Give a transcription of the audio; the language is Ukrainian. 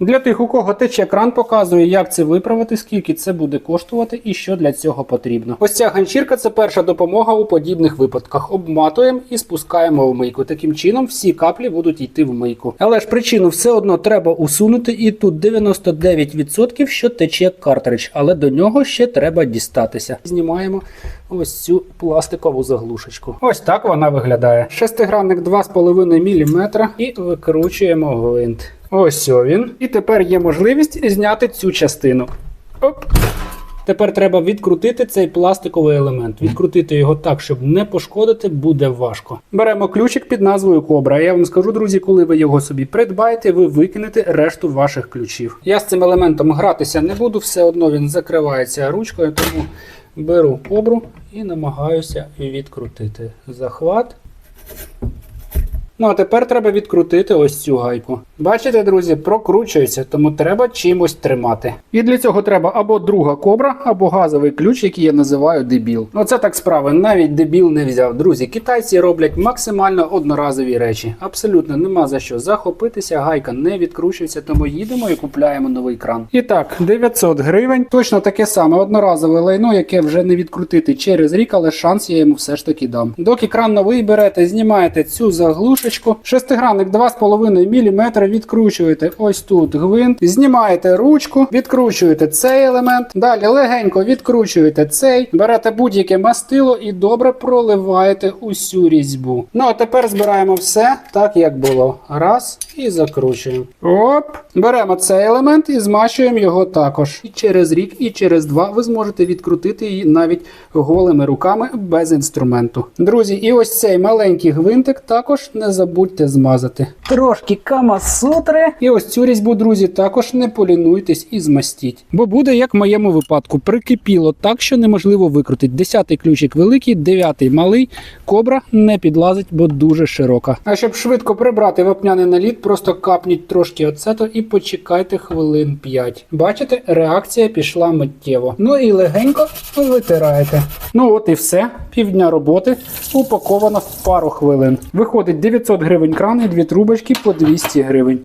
Для тих, у кого тече кран, показує, як це виправити, скільки це буде коштувати і що для цього потрібно. Ось ця ганчірка це перша допомога у подібних випадках. Обматуємо і спускаємо в мийку. Таким чином всі каплі будуть йти в мийку. Але ж причину все одно треба усунути, і тут 99% що тече картридж, але до нього ще треба дістатися. Знімаємо ось цю пластикову заглушечку. Ось так вона виглядає. Шестигранник 2,5 мм і викручуємо гвинт. Ось він. І тепер є можливість зняти цю частину. Оп. Тепер треба відкрутити цей пластиковий елемент. Відкрутити його так, щоб не пошкодити, буде важко. Беремо ключик під назвою Кобра. Я вам скажу, друзі, коли ви його собі придбаєте, ви викинете решту ваших ключів. Я з цим елементом гратися не буду, все одно він закривається ручкою, тому беру кобру і намагаюся відкрутити захват. Ну а тепер треба відкрутити ось цю гайку. Бачите, друзі, прокручується, тому треба чимось тримати. І для цього треба або друга кобра, або газовий ключ, який я називаю дебіл. Оце так справи, навіть дебіл не взяв. Друзі, китайці роблять максимально одноразові речі. Абсолютно нема за що захопитися, гайка не відкручується, тому їдемо і купляємо новий кран. І так, 900 гривень. Точно таке саме одноразове лайно, яке вже не відкрутити через рік, але шанс я йому все ж таки дам. Доки кран новий берете, знімаєте цю заглушечку. Шестигранник 2,5 мм відкручуєте ось тут гвинт, знімаєте ручку, відкручуєте цей елемент. Далі легенько відкручуєте цей, берете будь-яке мастило і добре проливаєте усю різьбу. Ну а тепер збираємо все так, як було. Раз і закручуємо. Оп! Беремо цей елемент і змащуємо його також. І через рік, і через два ви зможете відкрутити її навіть голими руками без інструменту. Друзі, і ось цей маленький гвинтик також не забудьте змазати. Трошки камасутри. І ось цю різьбу, друзі, також не полінуйтесь і змастіть. Бо буде, як в моєму випадку, прикипіло так, що неможливо викрутити. Десятий ключик великий, дев'ятий малий. Кобра не підлазить, бо дуже широка. А щоб швидко прибрати вапняний наліт, просто капніть трошки оцету і почекайте хвилин 5. Бачите, реакція пішла миттєво. Ну і легенько витираєте. Ну от і все. Півдня роботи упаковано в пару хвилин. Виходить 900 гривень кран і дві трубочки по 200 гривень.